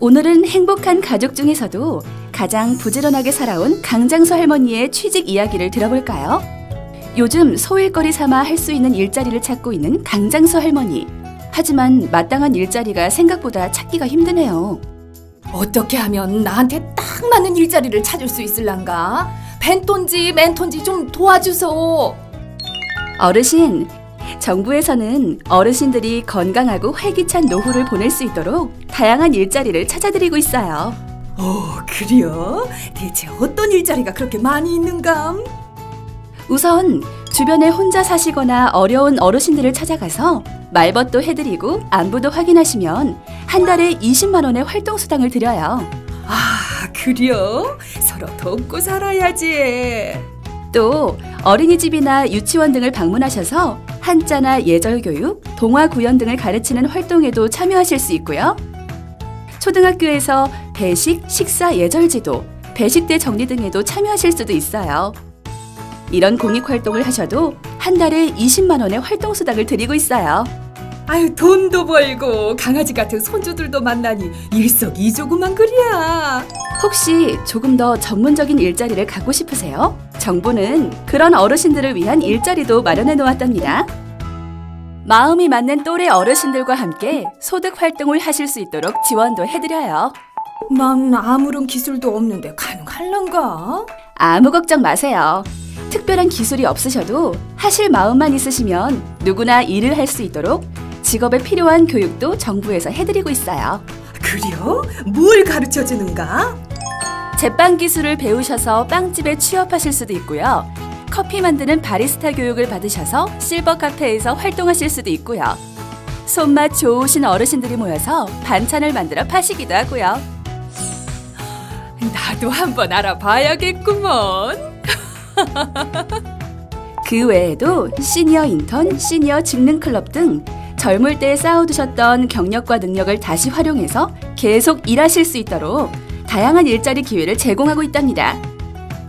오늘은 행복한 가족 중에서도 가장 부지런하게 살아온 강장수 할머니의 취직 이야기를 들어볼까요? 요즘 소일거리 삼아 할 수 있는 일자리를 찾고 있는 강장수 할머니. 하지만 마땅한 일자리가 생각보다 찾기가 힘드네요. 어떻게 하면 나한테 딱 맞는 일자리를 찾을 수 있을란가? 벤톤지 멘톤지 좀 도와주소. 어르신, 정부에서는 어르신들이 건강하고 활기찬 노후를 보낼 수 있도록 다양한 일자리를 찾아드리고 있어요. 어, 그래요? 대체 어떤 일자리가 그렇게 많이 있는감? 우선 주변에 혼자 사시거나 어려운 어르신들을 찾아가서 말벗도 해드리고 안부도 확인하시면 한 달에 20만 원의 활동 수당을 드려요. 아, 그래요? 서로 돕고 살아야지. 또 어린이집이나 유치원 등을 방문하셔서 한자나 예절 교육, 동화 구연 등을 가르치는 활동에도 참여하실 수 있고요. 초등학교에서 배식, 식사 예절 지도, 배식대 정리 등에도 참여하실 수도 있어요. 이런 공익 활동을 하셔도 한 달에 20만 원의 활동 수당을 드리고 있어요. 아유, 돈도 벌고 강아지 같은 손주들도 만나니 일석이조구만 그리야. 혹시 조금 더 전문적인 일자리를 갖고 싶으세요? 정부는 그런 어르신들을 위한 일자리도 마련해 놓았답니다. 마음이 맞는 또래 어르신들과 함께 소득 활동을 하실 수 있도록 지원도 해드려요. 난 아무런 기술도 없는데 가능할란가? 아무 걱정 마세요. 특별한 기술이 없으셔도 하실 마음만 있으시면 누구나 일을 할 수 있도록 직업에 필요한 교육도 정부에서 해드리고 있어요. 그래요? 뭘 가르쳐 주는가? 제빵 기술을 배우셔서 빵집에 취업하실 수도 있고요. 커피 만드는 바리스타 교육을 받으셔서 실버 카페에서 활동하실 수도 있고요. 손맛 좋으신 어르신들이 모여서 반찬을 만들어 파시기도 하고요. 나도 한번 알아봐야겠구먼. 그 외에도 시니어 인턴, 시니어 직능 클럽 등 젊을 때 쌓아두셨던 경력과 능력을 다시 활용해서 계속 일하실 수 있도록 다양한 일자리 기회를 제공하고 있답니다.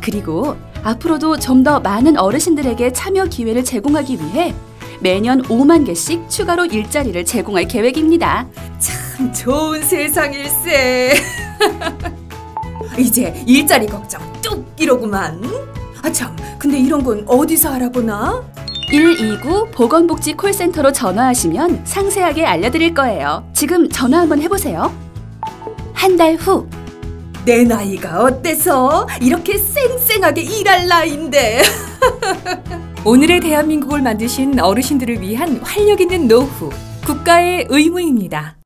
그리고 앞으로도 좀 더 많은 어르신들에게 참여 기회를 제공하기 위해 매년 5만 개씩 추가로 일자리를 제공할 계획입니다. 참 좋은 세상일세. 이제 일자리 걱정 뚝 이러구만. 아 참, 근데 이런 건 어디서 알아보나? 129 보건복지 콜센터로 전화하시면 상세하게 알려드릴 거예요. 지금 전화 한번 해보세요. 한 달 후. 내 나이가 어때서 이렇게 쌩쌩하게 일할 나이인데. 오늘의 대한민국을 만드신 어르신들을 위한 활력 있는 노후, 국가의 의무입니다.